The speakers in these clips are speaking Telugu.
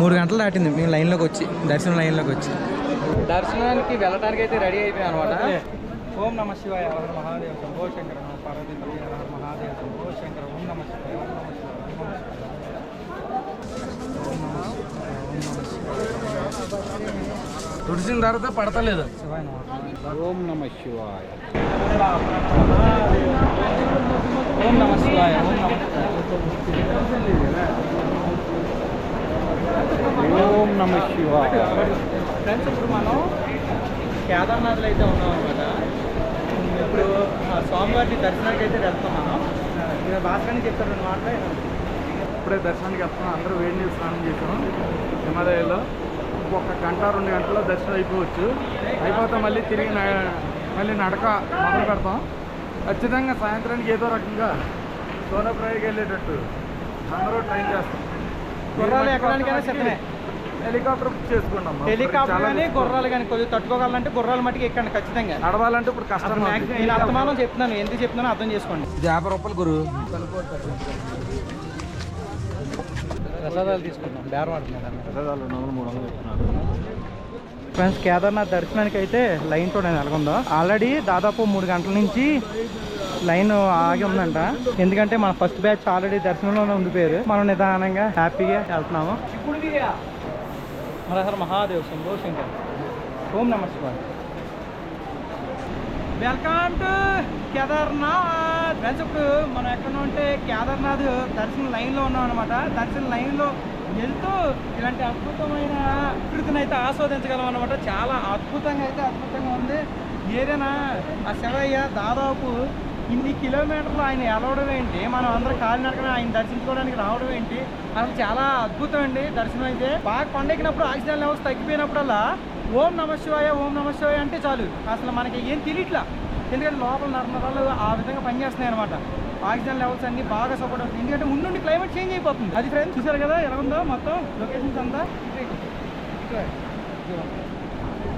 మూడు గంటలు దాటింది. మేము లైన్లోకి వచ్చి దర్శనం లైన్లోకి వచ్చి. దర్శనానికి వెళ్ళడానికి అయితే రెడీ అయిపోయాం అనమాట ఓం నమ శివాయ హర మహాదేవ శంభో శంకర పార్వతీ హర మహాదేవ శంభో శంకర ఓం నమ శివాయ ఓం నమ శివాయ ఓం నమ శివాయ తుడిసిన తర్వాత పడతలేదు. శివాయ ఓం నమ శివాయ. ఓం నమ శివాయ ఓం నమ ఓం నమ శివాయ. ఫ్రెండ్స్ ఇప్పుడు మనం కేదార్నాథ్లో అయితే ఉన్నాం అనమాట ఇప్పుడు ఆ స్వామివారి దర్శనానికి అయితే వెళ్తాం మనం భాస్కర్ని చెప్తారు మాటలు. ఇప్పుడే దర్శనానికి వెళ్తున్నాం. అందరూ వేడి నీళ్ళు స్నానం చేసాం హిమాలయాల్లో ఇంకొక గంట రెండు గంటల్లో దర్శనం అయిపోవచ్చు. అయిపోతే మళ్ళీ తిరిగి మళ్ళీ నడక మొదలు పెడతాం. ఖచ్చితంగా సాయంత్రానికి ఏదో రకంగా సోనప్రాయికి వెళ్ళేటట్టు. అందరూ ట్రైన్ చేస్తాం. గుర్రాలు ఎక్కడానికైనా సిద్ధమే హెలికాప్టర్ చేసుకున్నాం. హెలికాప్టర్ కానీ. గుర్రాలు కానీ కొద్దిగా తట్టుకోగలంటే గుర్రాలు మట్టుకు ఎక్కండి ఖచ్చితంగా. నడవాలంటే ఇప్పుడు కష్టం నేను అర్థమానం చెప్తున్నాను. ఎందుకు చెప్తున్నానో అర్థం చేసుకోండి. ఇది యాభై రూపాయలు గురు. ప్రసాదాలు తీసుకుంటాం బేరం ఆడుతున్నాను రెండు వందలు మూడు వందలు చెప్తున్నారు. ఫ్రెండ్స్ కేదార్నాథ్ దర్శనానికి అయితే లైన్తో నేను నెలకొందా ఆల్రెడీ దాదాపు మూడు గంటల నుంచి లైన్ ఆగి ఉందంట. ఎందుకంటే మన ఫస్ట్ బ్యాచ్ ఆల్రెడీ దర్శనంలోనే ఉండిపోయారు మనం నిదానంగా హ్యాపీగా వెళ్తున్నాము. హర హర మహాదేవ్ శంభో శంకర్. ఓం నమ శివాయ. Welcome to Kedarnath. ఫ్రెండ్స్ ఇప్పుడు మనం ఎక్కడ ఉంటే కేదార్నాథ్ దర్శన లైన్లో ఉన్నాం అనమాట దర్శన లైన్లో వెళ్తూ ఇలాంటి అద్భుతమైన ప్రకృతిని అయితే ఆస్వాదించగలం అనమాట చాలా అద్భుతంగా అయితే అద్భుతంగా ఉంది. ఏదైనా ఆ శివయ్య దాదాపు ఇన్ని కిలోమీటర్లు ఆయన ఎలవడం ఏంటి? మనం అందరం కాలినడకన ఆయన దర్శించుకోవడానికి రావడం ఏంటి? అసలు చాలా అద్భుతం అండి దర్శనం అయితే. బాగా కొండెక్కినప్పుడు ఆక్సిజన్ లెవెల్స్ తగ్గిపోయినప్పుడల్లా ఓం నమ శివాయ ఓం నమ శివాయ అంటే చాలు. అసలు మనకి ఏం తెలియట్లా. ఎందుకంటే లోపల నర్మదాలు ఆ విధంగా పనిచేస్తున్నాయి అనమాట ఆక్సిజన్ లెవెల్స్ అన్ని బాగా సపోర్ట్ అవుతుంది ఎందుకంటే ముందుండి క్లైమేట్ చేంజ్ అయిపోతుంది. అది ఫ్రెండ్స్ చూసారు కదా? ఎలా ఉందో మొత్తం లొకేషన్స్ అంతా.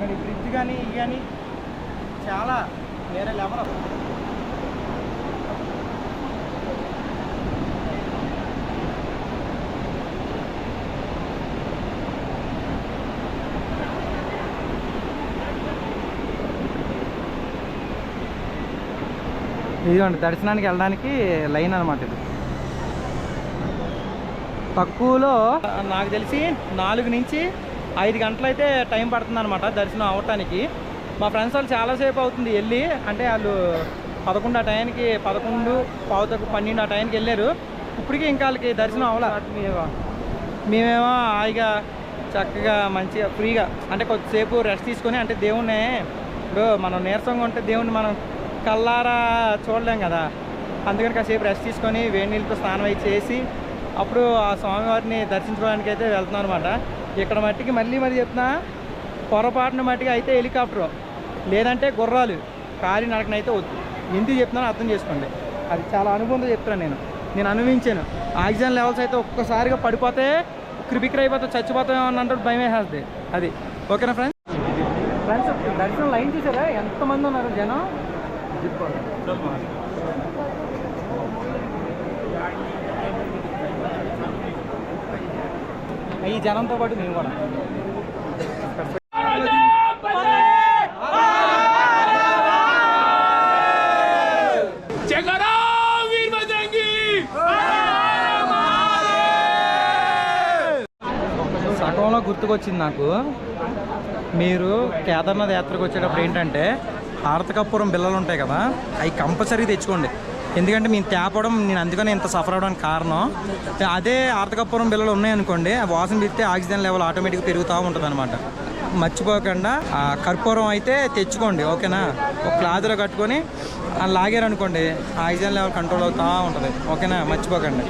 మరి బ్రిడ్జ్ కానీ ఇవి కానీ చాలా వేరే లెవెల్ ఇదిగోండి దర్శనానికి వెళ్ళడానికి లైన్ అనమాట ఇది. తక్కువలో నాకు తెలిసి నాలుగు నుంచి ఐదు గంటలు అయితే టైం పడుతుంది అనమాట దర్శనం అవ్వటానికి. మా ఫ్రెండ్స్ వాళ్ళు చాలాసేపు అవుతుంది వెళ్ళి అంటే వాళ్ళు పదకొండు ఆ టైంకి పదకొండు పావుతకు పన్నెండు ఆ టైంకి వెళ్ళారు. ఇప్పటికీ ఇంకా వాళ్ళకి దర్శనం అవ్వలే. మేమేమో హాయిగా చక్కగా మంచిగా ఫ్రీగా అంటే కొద్దిసేపు రెస్ట్ తీసుకొని అంటే దేవుణ్ణి ఇప్పుడు మనం నీరసంగా ఉంటే దేవుణ్ణి మనం కల్లారా చూడలేం కదా. అందుకని కాసేపు రెస్ట్ తీసుకొని వేడి నీళ్ళతో స్నానం అయి చేసి అప్పుడు ఆ స్వామివారిని దర్శించుకోవడానికి అయితే వెళ్తున్నాం అనమాట ఇక్కడ మట్టికి మళ్ళీ మరి చెప్తున్నా పొరపాటున మట్టికి అయితే హెలికాప్టర్ లేదంటే గుర్రాలు. కాలి నడకనైతే వద్దు. ఎందుకు చెప్తున్నానో అర్థం చేసుకోండి. అది చాలా అనుభవంతో చెప్తున్నాను నేను. నేను అనుభవించాను. ఆక్సిజన్ లెవెల్స్ అయితే ఒక్కసారిగా పడిపోతే క్రిబిక్ర అయిపోతే చచ్చిపోతామేమో అని అంటే భయం వేసేస్తుంది అది. ఓకేనా ఫ్రెండ్స్ ఫ్రెండ్స్ దర్శనం లైన్ చూసారా? ఎంతమంది ఉన్నారు జనం? ఈ జనంతో పాటు మేము కూడా. సగంలో గుర్తుకొచ్చింది నాకు. మీరు కేదార్నాథ్ యాత్రకు వచ్చేటప్పుడు ఏంటంటే హారతకపురం బిల్లలు ఉంటాయి కదా అవి కంపల్సరీ తెచ్చుకోండి. ఎందుకంటే మేము తేపడం నేను అందుకని ఇంత సఫర్ అవడానికి కారణం. అదే హారతకపురం బిల్లలు ఉన్నాయనుకోండి ఆ వాసన పిస్తే ఆక్సిజన్ లెవెల్ ఆటోమేటిక్గా పెరుగుతూ ఉంటుంది అనమాట మర్చిపోకుండా ఆ కర్పూరం అయితే తెచ్చుకోండి ఓకేనా? ఒక క్లాత్లో కట్టుకొని లాగారనుకోండి ఆక్సిజన్ లెవెల్ కంట్రోల్ అవుతూ ఉంటుంది ఓకేనా? మర్చిపోకండి.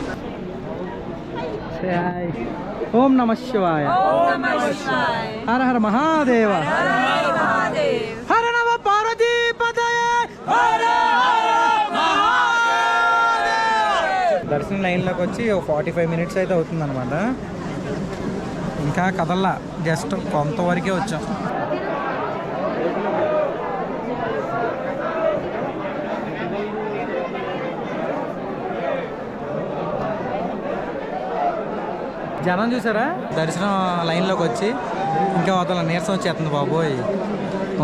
ఓం నమ శివాయ. హర హర మహాదేవ. దర్శనం లైన్లోకి వచ్చి ఒక ఫార్టీ ఫైవ్ మినిట్స్ అయితే అవుతుంది అనమాట ఇంకా కదల్లా జస్ట్ కొంతవరకే వచ్చాం. జనం చూసారా? దర్శనం లైన్లోకి వచ్చి ఇంకా అవతల నీరసం వచ్చేస్తుంది బాబోయ్.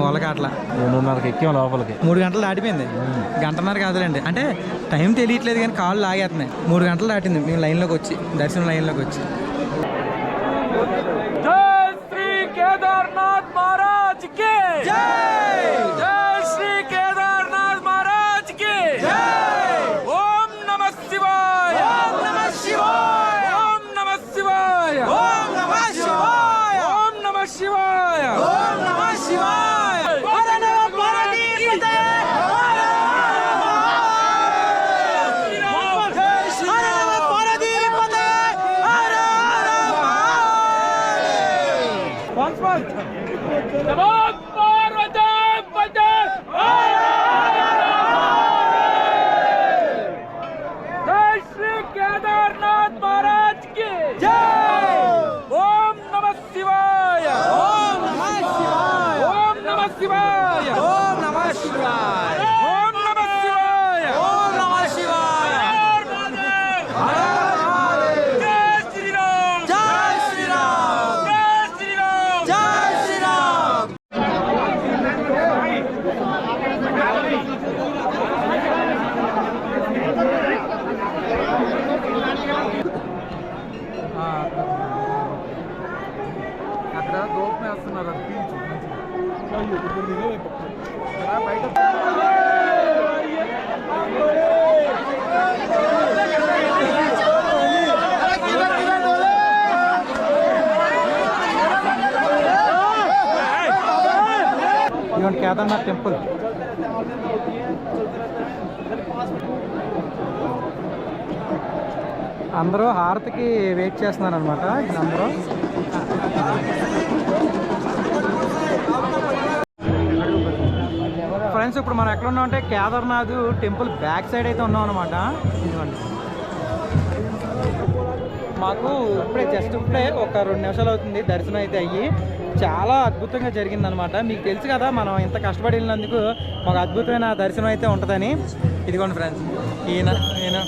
వాళ్ళకి అట్లా. రెండున్నరకి ఎక్కాం లోపలికి. మూడు గంటలు దాటిపోయింది. గంటన్నర కాదులేండి. అంటే టైం తెలియట్లేదు కానీ కాళ్ళు లాగేస్తున్నాయి. మూడు గంటలు దాటింది. మేము లైన్లోకి వచ్చి దర్శనం లైన్లోకి వచ్చి. జై శ్రీ కేదార్నాథ్ మహారాజ్కి. జై జై శ్రీ కేదార్నాథ్ మహారాజ్కి ఓం నమ శివాయ ఓం నమ శివాయ ఓం నమ శివాయ ఓం నమ శివాయ ఓం నమ శివాయ ఓం నమ శివాయ హర నమ పార్వతీపతే హర హర నమ పార్వతీపతే హర వన్స్ మోర్ నమో పార్వతీ పతే జై శ్రీ కేదార్నాథ్ మహారాజ్కి జై ఓం నమ శివాయ ఓం నమ శివాయ ఓం నమ శివాయ ఓం నమ శివాయ ఓం నమ శివాయ ఓం నమ శివాయ జై శ్రీరామ్ జై శ్రీరామ్ జై శ్రీరామ్ జై శ్రీరామ్ అక్కడ వేస్తున్నారు అది బయట ఇదిగోండి కేదార్నాథ్ టెంపుల్ అందరూ హారతికి వెయిట్ చేస్తున్నారు అనమాట అందరూ. ఫ్రెండ్స్ ఇప్పుడు మనం ఎక్కడ ఉన్నాం అంటే కేదార్నాథ్ టెంపుల్ బ్యాక్ సైడ్ అయితే ఉన్నాం అనమాట ఇదిగోండి. మాకు ఇప్పుడే జస్ట్ ఇప్పుడే ఒక రెండు నిమిషాలు అవుతుంది దర్శనం అయితే అయ్యి. చాలా అద్భుతంగా జరిగిందనమాట మీకు తెలుసు కదా మనం ఇంత కష్టపడి వెళ్ళినందుకు మాకు అద్భుతమైన దర్శనం అయితే ఉంటుందని. ఇదిగోండి ఫ్రెండ్స్ ఈయన ఈయన.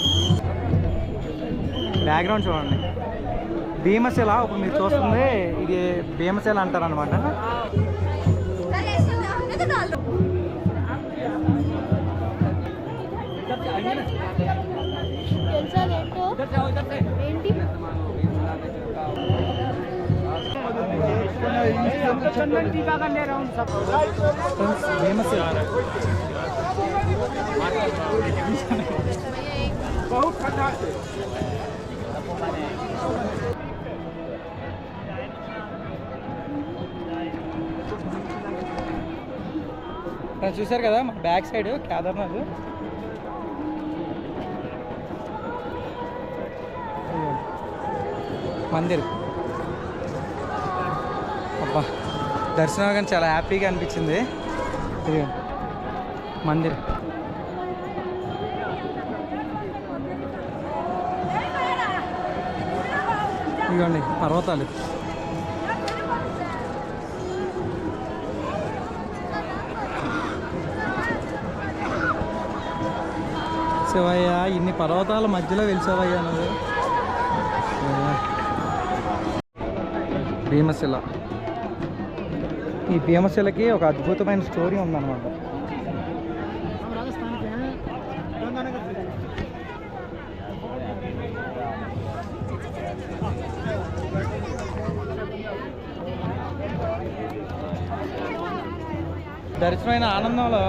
బ్యాక్గ్రౌండ్ చూడండి. భీమశిల ఇప్పుడు మీరు చూస్తుంది ఇది భీమశిల అంటారు ఫ్రెండ్స్ చూశారు కదా మా బ్యాక్ సైడ్ కేదార్నాథ్ మందిర్ అబ్బా దర్శనం కానీ చాలా హ్యాపీగా అనిపించింది. ఇది మందిర్. ఇదిగోండి పర్వతాలు. శివయ్య ఇన్ని పర్వతాల మధ్యలో వెలిసావయ్యా నువ్వు. భీమశిల. ఈ భీమశిలకి ఒక అద్భుతమైన స్టోరీ ఉందన్నమాట. దర్శనమైన ఆనందంలో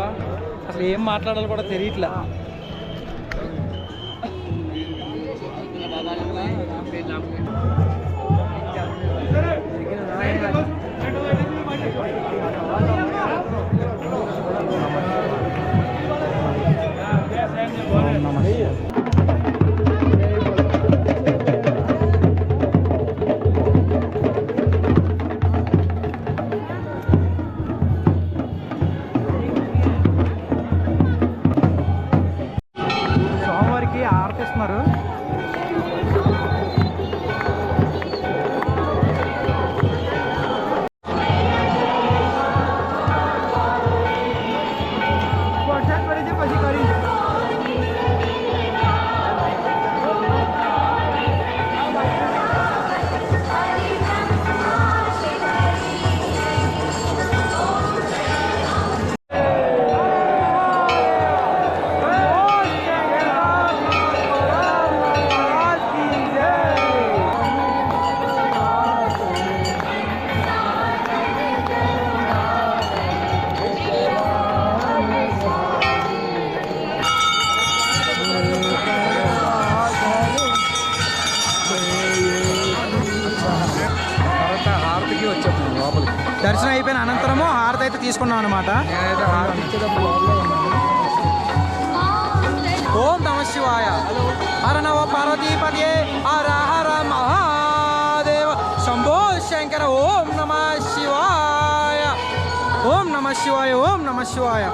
అసలు ఏం మాట్లాడాలో కూడా తెలియట్లేదు హారతి తీసుకున్నాం అనమాట ఓం నమ శివాయ. హర నవ పార్వతీపదే హర హర మహాదేవ. శంభో శంకర ఓం నమ శివాయ. ఓం నమ శివాయ ఓం నమ శివాయ.